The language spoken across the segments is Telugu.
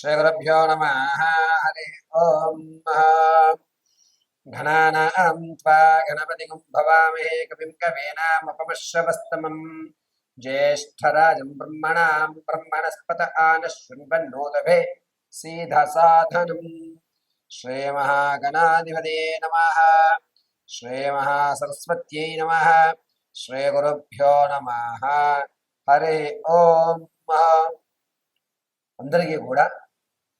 పరి శ్రీగురుభ్యో నమ హరి ఓం ఘనానాం త్వా గణపతిం భవామహే కవిం కవీనాముపమశ్రవస్తమం జ్యేష్ఠరాజం బ్రహ్మణాం బ్రహ్మణస్పత ఆనశృణ్వన్నోదభే సీధసాధనం శ్రీమహాగణాధిపతే నమ శ్రీమహాసరస్వత్యై నమ శ్రీగురుభ్యో నమ హరి ఓం అందరికీ కూడా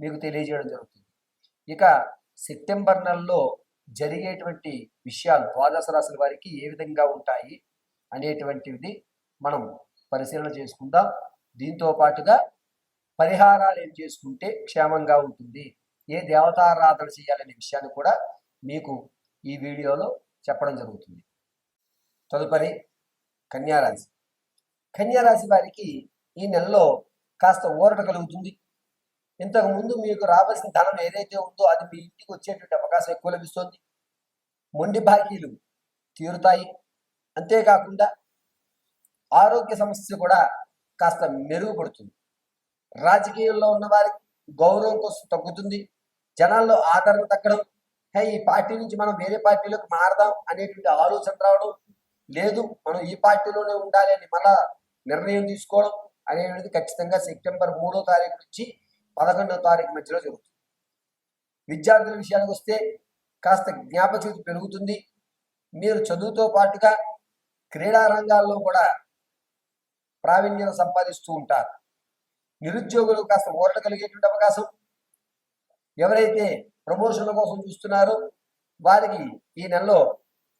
మీకు తెలియజేయడం జరుగుతుంది. ఇక సెప్టెంబర్ నెలలో జరిగేటువంటి విషయాలు ద్వాదశ రాశుల వారికి ఏ విధంగా ఉంటాయి అనేటువంటిది మనం పరిశీలన చేసుకుందాం. దీంతో పాటుగా పరిహారాలు ఏం చేసుకుంటే క్షేమంగా ఉంటుంది? ఏ దేవతారాధన చేయాలనే విషయాన్ని కూడా మీకు ఈ వీడియోలో చెప్పడం జరుగుతుంది. తదుపరి కన్యారాశి. కన్యారాశి వారికి ఈ నెలలో కాస్త ఊరట కలుగుతుంది. ఇంతకు ముందు మీకు రావాల్సిన ధనం ఏదైతే ఉందో అది మీ ఇంటికి వచ్చేటువంటి అవకాశం ఎక్కువ లభిస్తుంది. మొండి బాకీలు తీరుతాయి. అంతేకాకుండా ఆరోగ్య సమస్య కూడా కాస్త మెరుగుపడుతుంది. రాజకీయాల్లో ఉన్న వారికి గౌరవం కోసం తగ్గుతుంది. జనాల్లో ఆదరణ తగ్గడం. హే ఈ పార్టీ నుంచి మనం వేరే పార్టీలోకి మారదాం అనేటువంటి ఆలోచన రావడం. లేదు మనం ఈ పార్టీలోనే ఉండాలి అని మళ్ళా నిర్ణయం తీసుకోవడం అనేటువంటిది ఖచ్చితంగా సెప్టెంబర్ మూడో తారీఖు నుంచి పదకొండవ తారీఖు మధ్యలో జరుగుతుంది. విద్యార్థుల విషయానికి వస్తే కాస్త జ్ఞాపకశక్తి పెరుగుతుంది. మీరు చదువుతో పాటుగా క్రీడా రంగాల్లో కూడా ప్రావీణ్యం సంపాదిస్తూ ఉంటారు. నిరుద్యోగులు కాస్త ఊరట కలిగేటువంటి అవకాశం. ఎవరైతే ప్రమోషన్ల కోసం చూస్తున్నారో వారికి ఈ నెలలో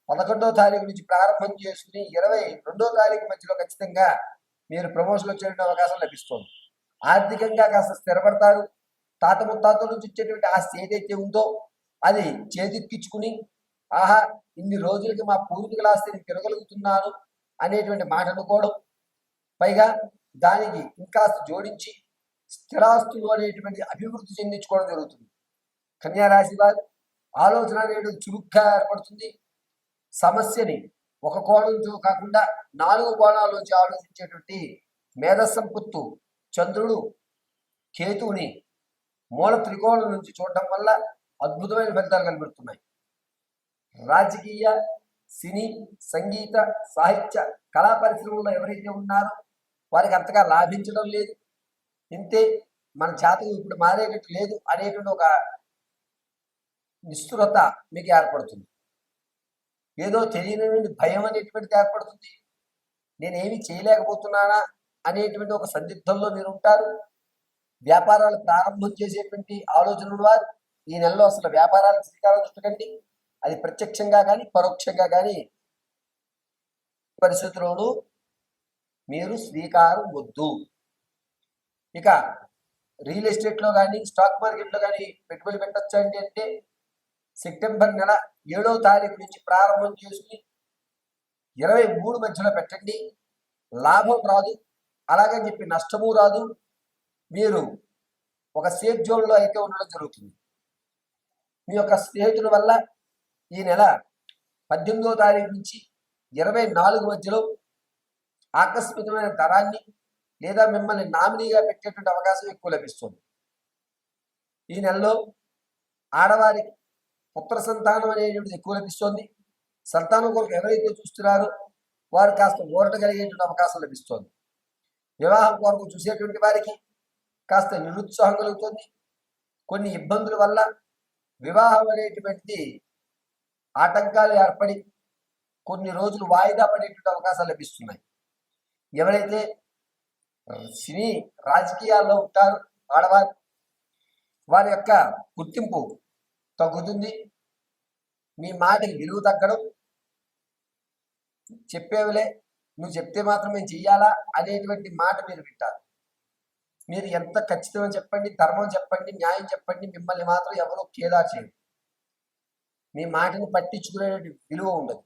పదకొండవ తారీఖు నుంచి ప్రారంభం చేసుకుని ఇరవై రెండో తారీఖు మధ్యలో ఖచ్చితంగా మీరు ప్రమోషన్ వచ్చేటువంటి అవకాశం లభిస్తుంది. ఆర్థికంగా కాస్త స్థిరపడతారు. తాత ముత్తాతల నుంచి వచ్చేటువంటి ఆస్తి ఏదైతే ఉందో అది చేతిక్కించుకుని ఆహా ఇన్ని రోజులకి మా పూర్వీకుల ఆస్తిని తిరగలుగుతున్నాను అనేటువంటి మాట అనుకోవడం. పైగా దానికి ఇంకాస్త జోడించి స్థిరాస్తులు అనేటువంటి అభివృద్ధి చెందించుకోవడం జరుగుతుంది. కన్యారాశి వారు ఆలోచన అనేది చురుగ్గా ఏర్పడుతుంది. సమస్యని ఒక కోణంతో కాకుండా నాలుగు కోణాల్లోంచి ఆలోచించేటువంటి మేధస్సంపత్తు చంద్రుడు కేతువుని మూల త్రికోణం నుంచి చూడటం వల్ల అద్భుతమైన ఫలితాలు కనబడుతున్నాయి. రాజకీయ సినీ సంగీత సాహిత్య కళా పరిశ్రమలో ఎవరైతే ఉన్నారో వారికి అంతగా లాభించడం లేదు. ఇంతే మన జాతకం ఇప్పుడు మారేటట్టు లేదు అనేటువంటి ఒక నిస్తురత మీకు ఏర్పడుతుంది. ఏదో తెలియని భయం అనేటువంటిది ఏర్పడుతుంది. నేనేమి చేయలేకపోతున్నానా? అనేటువంటి ఒక సందిగ్ధంలో మీరు ఉంటారు వ్యాపారాలు ప్రారంభం చేసేటువంటి ఆలోచనలు వారు. ఈ నెలలో అసలు వ్యాపారాలకు శ్రీకారం చుట్టకండి. అది ప్రత్యక్షంగా కానీ పరోక్షంగా కానీ పరిస్థితుల్లోనూ మీరు శ్రీకారం వద్దు. ఇక రియల్ ఎస్టేట్లో కానీ స్టాక్ మార్కెట్లో కానీ పెట్టుబడి పెట్టచ్చు అంటే అంటే సెప్టెంబర్ నెల ఏడవ తారీఖు నుంచి ప్రారంభం చేసుకుని ఇరవై మూడు మధ్యలో పెట్టండి. లాభం రాదు. అలాగని చెప్పి నష్టము రాదు. మీరు ఒక సేఫ్ జోన్లో అయితే ఉండడం జరుగుతుంది. మీ యొక్క స్నేహితుల వల్ల ఈ నెల పద్దెనిమిదవ తారీఖు నుంచి ఇరవై నాలుగు మధ్యలో ఆకస్మికమైన ధరాన్ని లేదా మిమ్మల్ని నామినీగా పెట్టేటువంటి అవకాశం ఎక్కువ లభిస్తుంది. ఈ నెలలో ఆడవారికి పుత్ర సంతానం అనేటువంటిది ఎక్కువ లభిస్తుంది. సంతానం కొరకు ఎవరైతే చూస్తున్నారో వారు కాస్త ఓరట కలిగేటువంటి అవకాశం లభిస్తుంది. వివాహం కొరకు చూసేటువంటి వారికి కాస్త నిరుత్సాహం కలుగుతుంది. కొన్ని ఇబ్బందుల వల్ల వివాహం అనేటువంటి ఆటంకాలు ఏర్పడి కొన్ని రోజులు వాయిదా పడేటువంటి అవకాశాలు లభిస్తున్నాయి. ఎవరైతే సినీ రాజకీయాల్లో ఉంటారు ఆడవారు వారి యొక్క గుర్తింపు తగ్గుతుంది. మీ మాటకి విలువ తగ్గడం చెప్పేవిలే. నువ్వు చెప్తే మాత్రం మేము చెయ్యాలా అనేటువంటి మాట మీరు వింటారు. మీరు ఎంత ఖచ్చితమని చెప్పండి ధర్మం చెప్పండి న్యాయం చెప్పండి మిమ్మల్ని మాత్రం ఎవరో కేదా చేయరు. మీ మాటని పట్టించుకునే విలువ ఉండదు.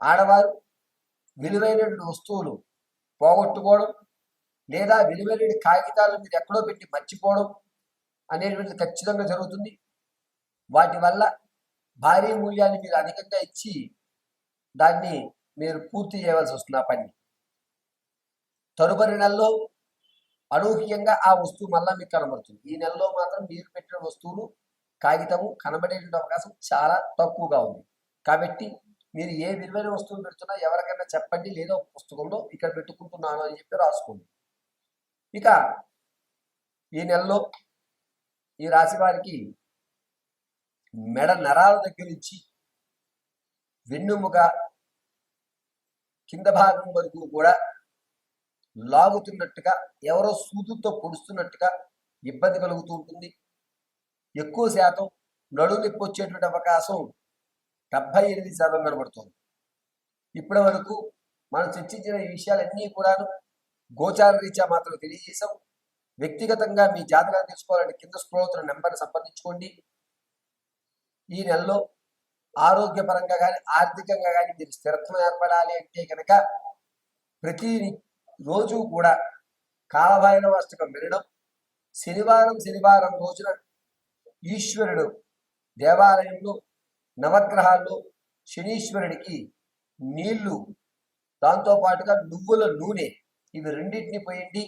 ఆడవారు విలువైనటువంటి వస్తువులు పోగొట్టుకోవడం లేదా విలువైన కాగితాలు మీరు ఎక్కడో పెట్టి మర్చిపోవడం అనేటువంటిది ఖచ్చితంగా జరుగుతుంది. వాటి వల్ల భారీ మూల్యాన్ని మీరు అధికంగా ఇచ్చి దాన్ని మీరు పూర్తి చేయవలసి వస్తుంది ఆ పని. తదుపరి నెలలో అనూహ్యంగా ఆ వస్తువు మళ్ళీ మీకు కనబడుతుంది. ఈ నెలలో మాత్రం మీరు పెట్టిన వస్తువులు కాగితము కనబడేటువంటి అవకాశం చాలా తక్కువగా ఉంది. కాబట్టి మీరు ఏ విలువైన వస్తువులు పెడుతున్నా ఎవరికైనా చెప్పండి లేదా ఒక పుస్తకంలో ఇక్కడ పెట్టుకుంటున్నాను అని చెప్పి రాసుకోండి. ఇక ఈ నెలలో ఈ రాశి వారికి మెడ నరాల దగ్గర నుంచి వెన్నుముక కింద భాగం వరకు కూడా లాగుతున్నట్టుగా ఎవరో సూదుతో పొడుస్తున్నట్టుగా ఇబ్బంది కలుగుతూ ఉంటుంది. ఎక్కువ శాతం నడుము నొప్పి వచ్చేటువంటి అవకాశం డెబ్బై ఎనిమిది శాతం కనబడుతుంది. ఇప్పటి వరకు మనం చర్చించిన ఈ విషయాలన్నీ కూడాను గోచార రీత్యా మాత్రం తెలియజేశాం. వ్యక్తిగతంగా మీ జాతకాన్ని తెలుసుకోవాలంటే కింద స్క్రోల్ అవుతున్న నెంబర్ని సంప్రదించుకోండి. ఈ నెలలో ఆరోగ్యపరంగా కానీ ఆర్థికంగా కానీ దీనికి స్థిరత్వం ఏర్పడాలి అంటే కనుక ప్రతి రోజు కూడా కాలభైరవ అష్టకం వినడం శనివారం శనివారం రోజున ఈశ్వరుడు దేవాలయంలో నవగ్రహాల్లో శనీశ్వరుడికి నీళ్ళు దాంతో పాటుగా నువ్వుల నూనె ఇవి రెండింటిని పోయండి.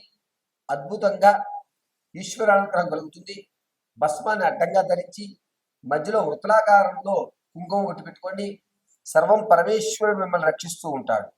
అద్భుతంగా ఈశ్వరానుగ్రహం కలుగుతుంది. భస్మాన్ని అడ్డంగా ధరించి మధ్యలో వృత్తలాకారంలో కుంకుమ ఒకటి పెట్టుకోండి. సర్వం పరమేశ్వరుడు మిమ్మల్ని రక్షిస్తూ ఉంటాడు.